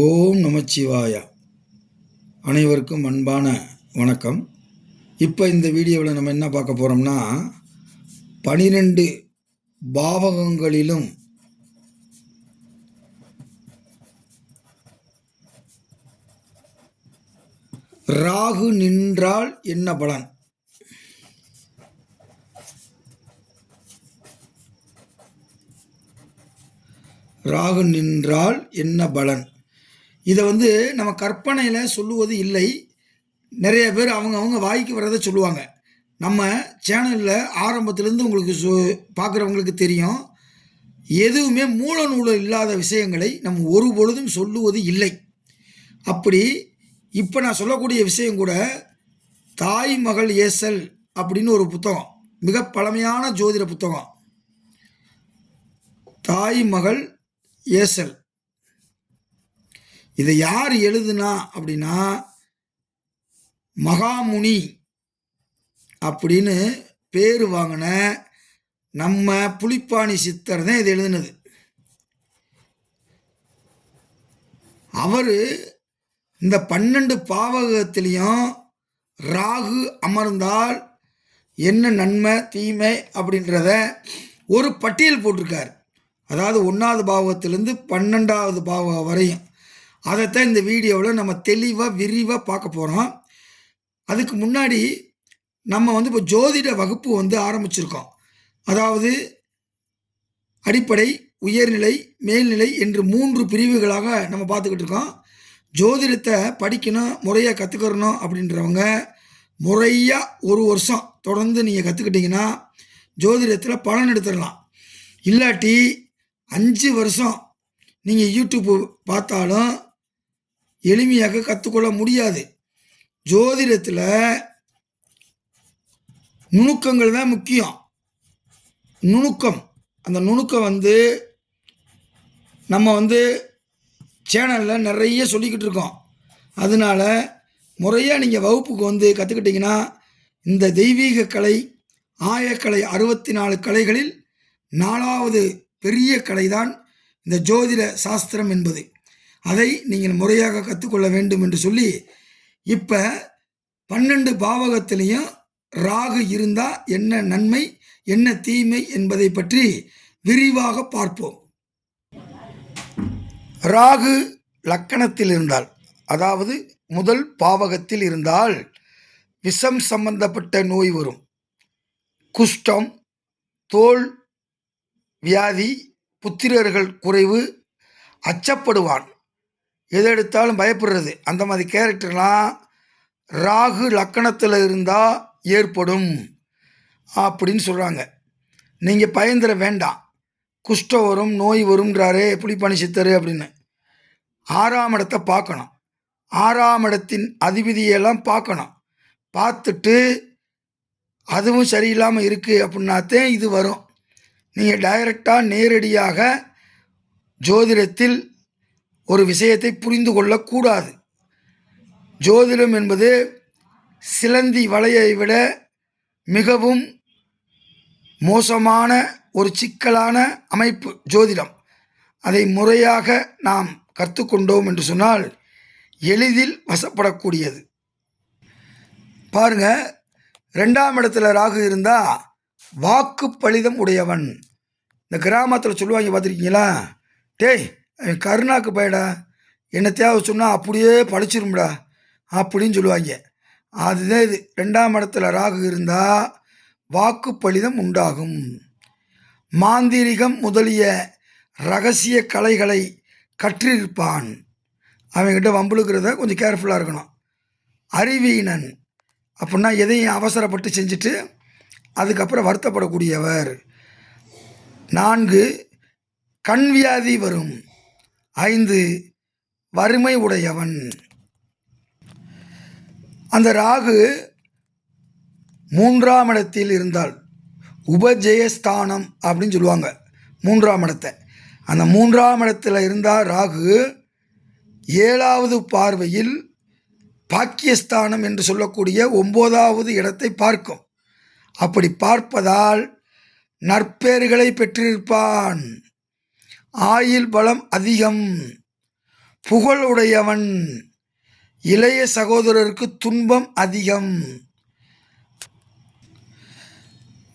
ஓம் நமச்சிவாய. அனைவருக்கும் அன்பான வணக்கம். இப்போ இந்த வீடியோவில் நம்ம என்ன பார்க்க போகிறோம்னா பனிரெண்டு பாவகங்களிலும் ராகு நின்றால் என்ன பலன்? ராகு நின்றால் என்ன பலன்? இதை வந்து நம்ம கற்பனையில் சொல்லுவது இல்லை. நிறைய பேர் அவங்க அவங்க வாய்க்கு வர்றதை சொல்லுவாங்க. நம்ம சேனலில் ஆரம்பத்துலேருந்து உங்களுக்கு சொ பார்க்குறவங்களுக்கு தெரியும். எதுவுமே மூல நூல் இல்லாத விஷயங்களை நம்ம ஒரு பொழுதும் சொல்லுவது இல்லை. அப்படி இப்போ நான் சொல்லக்கூடிய விஷயம் கூட தாய் மகள் ஏசல் அப்படின்னு ஒரு புத்தகம் மிக பழமையான ஜோதிட புத்தகம். தாய் மகள் ஏசல் இதை யார் எழுதுனா அப்படின்னா மகாமுனி அப்படின்னு பேர் வாங்கின நம்ம புலிப்பாணி சித்தர் தான் இதை எழுதுனது. அவர் இந்த பன்னெண்டு பாவகத்திலையும் ராகு அமர்ந்தால் என்ன நன்மை தீமை அப்படின்றத ஒரு பட்டியல் போட்டிருக்கார். அதாவது ஒன்றாவது பாவகத்திலேருந்து பன்னெண்டாவது பாவகம் வரையும். அதைத்தான் இந்த வீடியோவில் நம்ம தெளிவாக விரிவாக பார்க்க போகிறோம் அதுக்கு முன்னாடி நம்ம வந்து இப்போ ஜோதிட வகுப்பு வந்து ஆரம்பிச்சிருக்கோம். அதாவது அடிப்படை உயர்நிலை மேல்நிலை என்று மூன்று பிரிவுகளாக நம்ம பார்த்துக்கிட்டு இருக்கோம். ஜோதிடத்தை படிக்கணும் முறையாக கற்றுக்கிறணும் அப்படின்றவங்க முறையாக ஒரு வருஷம் தொடர்ந்து நீங்கள் கற்றுக்கிட்டிங்கன்னா ஜோதிடத்தில் பலன் எடுத்துடலாம். இல்லாட்டி அஞ்சு வருஷம் நீங்கள் யூடியூப் பார்த்தாலும் எளிமையாக கற்றுக்கொள்ள முடியாது. ஜோதிடத்தில் நுணுக்கங்கள் தான் முக்கியம். நுணுக்கம். அந்த நுணுக்கம் வந்து நம்ம வந்து சேனலில் நிறைய சொல்லிக்கிட்டு இருக்கோம். அதனால் முறையாக நீங்கள் வகுப்புக்கு வந்து கற்றுக்கிட்டிங்கன்னா இந்த தெய்வீக கலை ஆயக்கலை அறுபத்தி நாலு கலைகளில் நாலாவது பெரிய கலை தான் இந்த ஜோதிட சாஸ்திரம் என்பது. அதை நீங்கள் முறையாக கற்றுக்கொள்ள வேண்டும் என்று சொல்லி இப்போ பன்னெண்டு பாவகத்திலையும் ராகு இருந்தால் என்ன நன்மை என்ன தீமை என்பதை பற்றி விரிவாக பார்ப்போம். ராகு லக்கணத்தில் இருந்தால் அதாவது முதல் பாவகத்தில் இருந்தால் விஷம் சம்பந்தப்பட்ட நோய் வரும். குஷ்டம் தோல் வியாதி புத்திரர்கள் குறைவு அச்சப்படுவான். எதை எடுத்தாலும் பயப்படுறது. அந்த மாதிரி கேரக்டர்லாம் ராகு லக்கணத்தில் இருந்தால் ஏற்படும் அப்படின்னு சொல்கிறாங்க நீங்கள் பயந்துட வேண்டாம். குஷ்டம் வரும் நோய் வரும்ன்றாரே புலிப்பணி சித்தர் அப்படின்னு. ஆறாம் இடத்தை பார்க்கணும். ஆறாம் இடத்தின் அதிபதியெல்லாம் பார்க்கணும். பார்த்துட்டு அதுவும் சரியில்லாமல் இருக்குது அப்படின்னாத்தே இது வரும். நீங்கள் டைரக்டாக நேரடியாக ஜோதிடத்தில் ஒரு விஷயத்தை புரிந்து கொள்ளக்கூடாது. ஜோதிடம் என்பது சிலந்தி வலையை விட மிகவும் மோசமான ஒரு சிக்கலான அமைப்பு ஜோதிடம். அதை முறையாக நாம் கற்றுக்கொண்டோம் என்று சொன்னால் எளிதில் வசப்படக்கூடியது. பாருங்க ரெண்டாம் இடத்துல ராகு இருந்தால் வாக்கு பலிதம் உடையவன். இந்த கிராமத்தில் சொல்லுவாங்க பார்த்துருக்கீங்களா? டேய் அவன் கருணாக்கு பயடா. என்ன தேவை சொன்னால் அப்படியே படிச்சிரும்டா அப்படின்னு சொல்லுவாங்க. அதுதான் இது. ரெண்டாம் இடத்துல ராகு இருந்தால் வாக்கு பலிதம் உண்டாகும். மாந்திரிகம் முதலிய ரகசிய கலைகளை கற்றிருப்பான். அவன்கிட்ட வம்புழுக்கிறத கொஞ்சம் கேர்ஃபுல்லாக இருக்கணும். அறிவீனன். அப்படின்னா எதையும் அவசரப்பட்டு செஞ்சுட்டு அதுக்கப்புறம் வருத்தப்படக்கூடியவர். நான்கு கண் வியாதி வரும். ஐந்து வறுமை உடையவன். அந்த ராகு மூன்றாம் இடத்தில் இருந்தால் உபஜெயஸ்தானம் அப்படின்னு சொல்லுவாங்க மூன்றாம் இடத்தை. அந்த மூன்றாம் இடத்துல இருந்தால் ராகு ஏழாவது பார்வையில் பாக்கியஸ்தானம் என்று சொல்லக்கூடிய ஒம்போதாவது இடத்தை பார்க்கும். அப்படி பார்ப்பதால் நற்பெயர்களை பெற்றிருப்பான். ஆயில் பலம் அதிகம். புகழ் உடையவன். இளைய சகோதரருக்கு துன்பம் அதிகம்.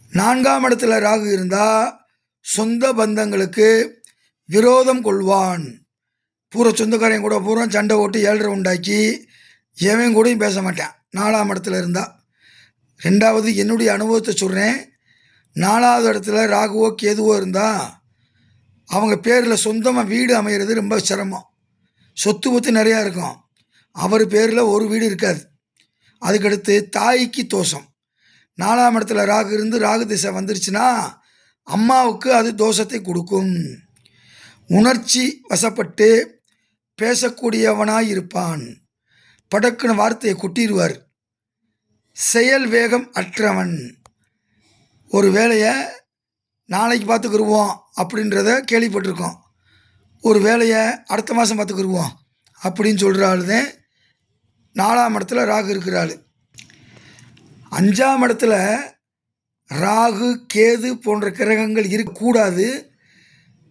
நான்காம் இடத்துல ராகு இருந்தால் சொந்த பந்தங்களுக்கு விரோதம் கொள்வான். பூரா சொந்தக்காரன் கூட பூரா சண்டை ஓட்டு ஏழரை உண்டாக்கி எவன் கூடயும் பேச மாட்டேன். நாலாம் இடத்துல இருந்தால் ரெண்டாவது என்னுடைய அனுபவத்தை சொல்கிறேன் நாலாவது இடத்துல ராகுவோ கேதுவோ இருந்தால் அவங்க பேரில் சொந்தமாக வீடு அமைகிறது ரொம்ப சிரமம். சொத்து பத்து நிறையா இருக்கும். அவர் பேரில் ஒரு வீடு இருக்காது. அதுக்கடுத்து தாய்க்கு தோஷம். நாலாம் இடத்துல ராகு இருந்து ராகு திசை வந்துருச்சுன்னா அம்மாவுக்கு அது தோஷத்தை கொடுக்கும். உணர்ச்சி வசப்பட்டு பேசக்கூடியவனாய் இருப்பான். படக்குன்னு வார்த்தையை கொட்டிடுவார் செயல் வேகம் அற்றவன். ஒரு வேலையை நாளைக்கு பார்த்துக்கிருவோம் அப்படின்றத கேள்விப்பட்டிருக்கோம். ஒரு வேலையை அடுத்த மாதம் பார்த்துக்கிருவோம் அப்படின்னு சொல்கிற ஆள் தான் நாலாம் இடத்துல ராகு இருக்கிற ஆள். அஞ்சாம் இடத்துல ராகு கேது போன்ற கிரகங்கள் இருக்கக்கூடாது.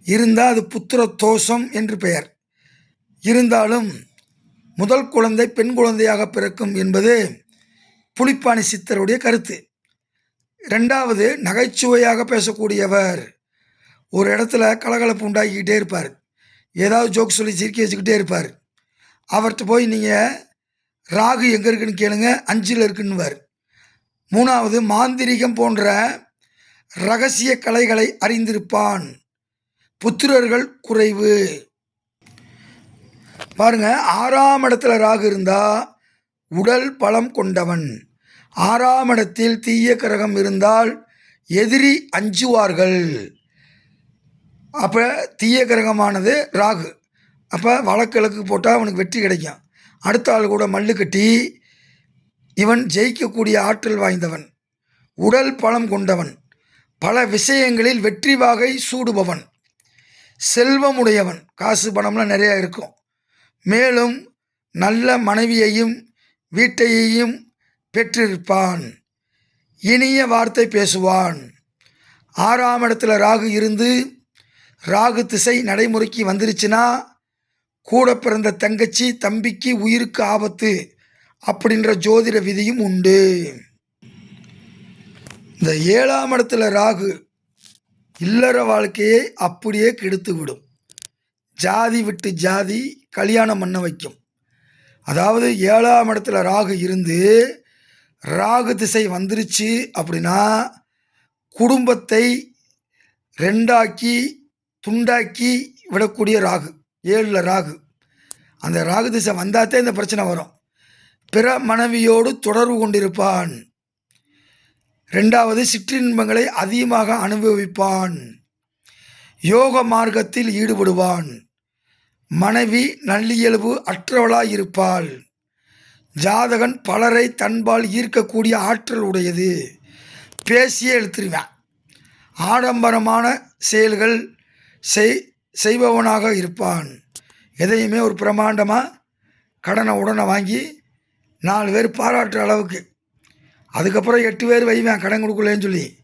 இருந்தால் அது புத்திர தோஷம் என்று பெயர். இருந்தாலும் முதல் குழந்தை பெண் குழந்தையாக பிறக்கும் என்பது புலிப்பாணி சித்தருடைய கருத்து. ரெண்டாவது நகைச்சுவையாக பேசக்கூடியவர். ஒரு இடத்துல கலகலப்பு உண்டாக்கிக்கிட்டே இருப்பார். ஏதாவது ஜோக் சொல்லி சிரிக்க வச்சுக்கிட்டே இருப்பார். அவர்கிட்ட போய் நீங்கள் ராகு எங்கே இருக்குன்னு கேளுங்க அஞ்சில் இருக்குன்னுவார். மூணாவது மாந்திரிகம் போன்ற ரகசிய கலைகளை அறிந்திருப்பான். புத்திரர்கள் குறைவு. பாருங்க ஆறாம் இடத்துல ராகு இருந்தால் உடல் பலம் கொண்டவன். ஆறாம் இடத்தில் தீய கிரகம் இருந்தால் எதிரி அஞ்சுவார்கள். அப்போ தீய கிரகமானது ராகு. அப்போ வழக்கிழக்கு போட்டால் அவனுக்கு வெற்றி கிடைக்கும். அடுத்த ஆள் கூட மல்லு கட்டி இவன் ஜெயிக்கக்கூடிய ஆற்றல் வாய்ந்தவன். உடல் பலம் கொண்டவன். பல விஷயங்களில் வெற்றி வாகை சூடுபவன். செல்வமுடையவன் காசு பணம்லாம் நிறையா இருக்கும். மேலும் நல்ல மனைவியையும் வீட்டையையும் பெற்றிருப்பான். இனிய வார்த்தை பேசுவான். ஆறாம் இடத்துல ராகு இருந்து ராகு திசை நடைமுறைக்கு வந்துருச்சுன்னா கூட பிறந்த தங்கச்சி தம்பிக்கு உயிருக்கு ஆபத்து அப்படின்ற ஜோதிட விதியும் உண்டு. இந்த ஏழாம் இடத்துல ராகு இல்லற வாழ்க்கையை அப்படியே கெடுத்து விடும் ஜாதி விட்டு ஜாதி கல்யாணம் பண்ண வைக்கும். அதாவது ஏழாம் இடத்துல ராகு இருந்து ராகு திசை வந்துருச்சு அப்படின்னா குடும்பத்தை ரெண்டாக்கி துண்டாக்கி விடக்கூடிய ராகு ஏழில் ராகு. அந்த ராகு திசை வந்தாத்தே இந்த பிரச்சனை வரும். பிற மனைவியோடு தொடர்பு கொண்டிருப்பான். ரெண்டாவது சிற்றின்பங்களை அதிகமாக அனுபவிப்பான். யோக மார்க்கத்தில் ஈடுபடுவான். மனைவி நல்லியல்பு அற்றவளாயிருப்பாள். ஜாதகன் பலரை தன்பால் ஈர்க்கக்கூடிய ஆற்றல் உடையது. பேசியே எழுத்துருவேன் ஆடம்பரமான செயல்கள் செய் செய்பவனாக இருப்பான். எதையுமே ஒரு பிரமாண்டமாக கடனை உடனே வாங்கி நாலு பேர் பாராட்டுற அளவுக்கு. அதுக்கப்புறம் எட்டு பேர் வைவேன் கடன் கொடுக்கலன்னு சொல்லி.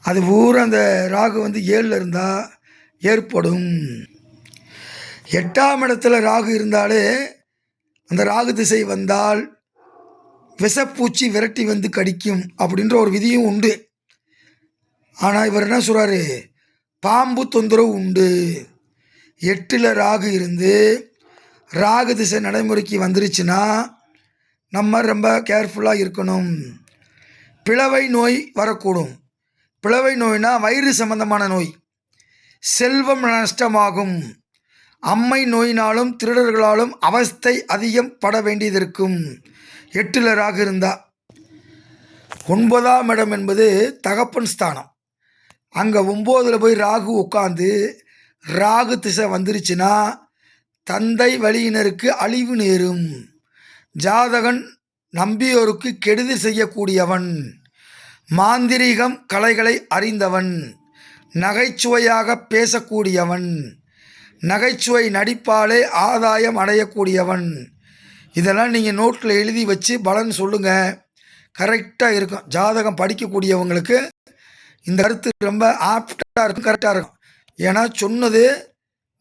அது பூரா அந்த ராகு வந்து ஏழில் இருந்தால் ஏற்படும். எட்டாம் இடத்துல ராகு இருந்தாலே அந்த ராகு திசை வந்தால் விஷப்பூச்சி விரட்டி வந்து கடிக்கும் அப்படின்ற ஒரு விதியும் உண்டு. ஆனால் இவர் என்ன சொல்கிறாரு பாம்பு தொந்தரவு உண்டு. எட்டில் ராகு இருந்து ராகு திசை நடைமுறைக்கு வந்துருச்சுன்னா நம்ம ரொம்ப கேர்ஃபுல்லாக இருக்கணும். பிளவை நோய் வரக்கூடும். பிளவை நோய்னா வயிறு சம்பந்தமான நோய். செல்வம் நஷ்டமாகும். அம்மை நோயினாலும் திருடர்களாலும் அவஸ்தை அதிகம் பட வேண்டியதிருக்கும். எட்டில் ராகு இருந்தா. ஒன்பதாம் இடம் என்பது தகப்பன் ஸ்தானம். அங்கே ஒம்போதில் போய் ராகு உட்காந்து ராகு திசை வந்துருச்சுன்னா தந்தை வழியினருக்கு அழிவு நேரும். ஜாதகன் நம்பியோருக்கு கெடுதி செய்யக்கூடியவன். மாந்திரீகம் கலைகளை அறிந்தவன். நகைச்சுவையாக பேசக்கூடியவன். நகைச்சுவை நடிப்பாலே ஆதாயம் அடையக்கூடியவன். இதெல்லாம் நீங்கள் நோட்டில் எழுதி வச்சு பலன் சொல்லுங்கள் கரெக்டாக இருக்கும். ஜாதகம் படிக்கக்கூடியவங்களுக்கு இந்த கருத்து ரொம்ப ஆப்டாக இருக்கும் கரெக்டாக இருக்கும். ஏன்னா சொன்னது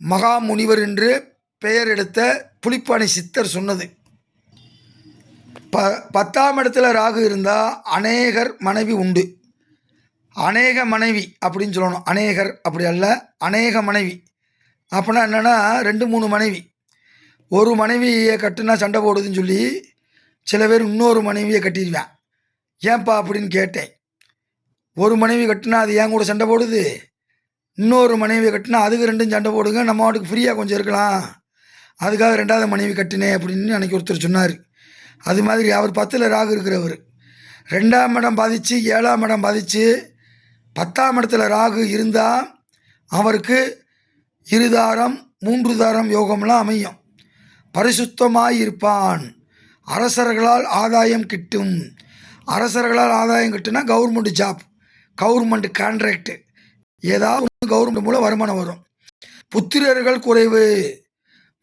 மகாமுனிவர் என்று பெயர் எடுத்த புலிப்பாணி சித்தர் சொன்னது. ப பத்தாம் இடத்துல ராகு இருந்தால் அநேகர் மனைவி உண்டு. அநேக மனைவி அப்படின்னு சொல்லணும். அநேகர் அப்படி அல்ல அநேக மனைவி. அப்படின்னா என்னென்னா ரெண்டு மூணு மனைவி. ஒரு மனைவியை கட்டுனா சண்டை போடுதுன்னு சொல்லி சில பேர் இன்னொரு மனைவியை கட்டிடுவேன். ஏன்பா அப்படின்னு கேட்டேன். ஒரு மனைவி கட்டினா அது ஏன் கூட சண்டை போடுது? இன்னொரு மனைவி கட்டினா அதுக்கு ரெண்டும் சண்டை போடுங்க நம்ம வாட்டுக்கு ஃப்ரீயாக கொஞ்சம் இருக்கலாம். அதுக்காக ரெண்டாவது மனைவி கட்டினேன் அப்படின்னு அன்றைக்கி ஒருத்தர் சொன்னார். அது மாதிரி அவர் பத்தில் ராகு இருக்கிறவர். ரெண்டாம் இடம் பாதித்து ஏழாம் இடம் பாதித்து பத்தாம் இடத்துல ராகு இருந்தால் அவருக்கு இருதாரம் மூன்று தாரம் யோகம்லாம் அமையும். பரிசுத்தமாயிருப்பான். அரசர்களால் ஆதாயம் கிட்டும். அரசர்களால் ஆதாயம் கிட்டுனா கவர்மெண்ட் ஜாப் கவர்மெண்ட் கான்ட்ராக்டு ஏதாவது கவர்மெண்ட் மூலம் வருமானம் வரும். புத்திரர்கள் குறைவு.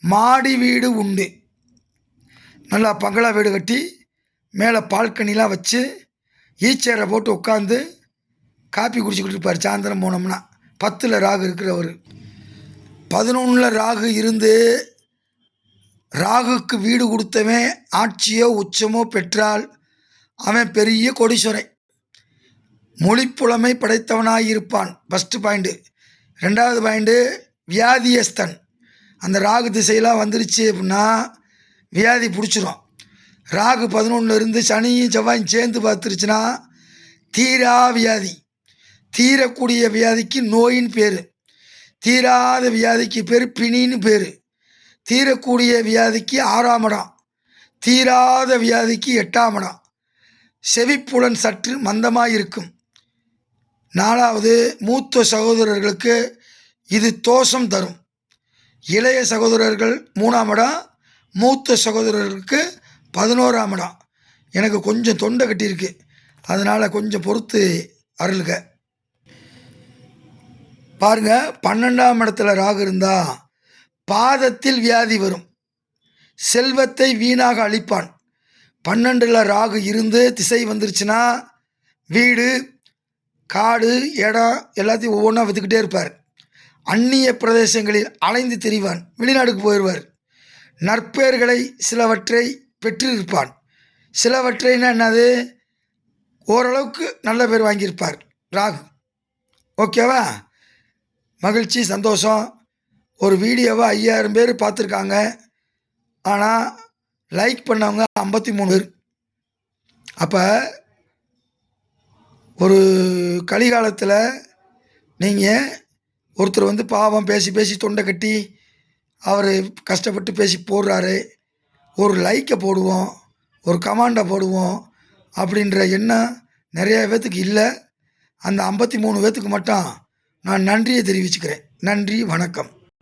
மாடி வீடு உண்டு. நல்லா பங்களா வீடு கட்டி மேலே பால்கனிலாம் வச்சு ஈச்சேரை போட்டு உட்காந்து காப்பி குடிச்சுக்கிட்டு இருப்பார் சாயந்தரம் போனோம்னா. பத்தில் ராகு இருக்கிறவர். பதினொன்றில் ராகு இருந்து ராகுக்கு வீடு கொடுத்தவன் ஆட்சியோ உச்சமோ பெற்றால் அவன் பெரிய கொடிசுரை மொழிப்புலமை படைத்தவனாக இருப்பான் ஃபஸ்ட்டு பாயிண்ட்டு ரெண்டாவது பாயிண்ட்டு வியாதியஸ்தன். அந்த ராகு திசையெல்லாம் வந்துருச்சு அப்படின்னா வியாதி பிடிச்சிரும். ராகு பதினொன்றில் இருந்து சனியும் செவ்வாயும் சேர்ந்து பார்த்துருச்சுன்னா தீரா வியாதி. தீரக்கூடிய வியாதிக்கு நோயின் பேர். தீராத வியாதிக்கு பேர் பிணின்னு பேர். தீரக்கூடிய வியாதிக்கு ஆறாம் இடம். தீராத வியாதிக்கு எட்டாம் இடம். செவிப்புலன் சற்று மந்தமாக இருக்கும் நாலாவது மூத்த சகோதரர்களுக்கு இது தோஷம் தரும். இளைய சகோதரர்கள் மூணாம் இடம் மூத்த சகோதரர்களுக்கு பதினோராம் இடம். எனக்கு கொஞ்சம் தொண்டை கட்டியிருக்கு. அதனால் கொஞ்சம் பொறுத்து அருளுக. பாருங்க பன்னெண்டாம் இடத்துல ராகு இருந்தால் பாதத்தில் வியாதி வரும். செல்வத்தை வீணாக அழிப்பான். பன்னெண்டில் ராகு இருந்து திசை வந்துருச்சுன்னா வீடு காடு இடம் எல்லாத்தையும் ஒவ்வொன்றா விற்றுக்கிட்டே இருப்பார். அந்நிய பிரதேசங்களில் அலைந்து திரிவான். வெளிநாடுக்கு போயிடுவார் நற்பெயர்களை சிலவற்றை பெற்றிருப்பான். சிலவற்றைன்னா என்னது? ஓரளவுக்கு நல்ல பேர் வாங்கியிருப்பார் ராகு. ஓகேவா? மகிழ்ச்சி சந்தோஷம். ஒரு வீடியோவை ஐயாயிரம் பேர் பார்த்துருக்காங்க. ஆனால் லைக் பண்ணவங்க ஐம்பத்தி மூணு பேர். அப்போ ஒரு கலிகாலத்தில் நீங்கள் ஒருத்தர் வந்து பாவம் பேசி பேசி தொண்டை கட்டி அவர் கஷ்டப்பட்டு பேசி போடுறாரு. ஒரு லைக்கை போடுவோம் ஒரு கமாண்டை போடுவோம் அப்படின்ற எண்ணம் நிறைய பேர்த்துக்கு இல்லை. அந்த ஐம்பத்தி மூணு பேர்த்துக்கு மட்டும் நான் நன்றியை தெரிவிச்சுக்கிறேன். நன்றி வணக்கம்.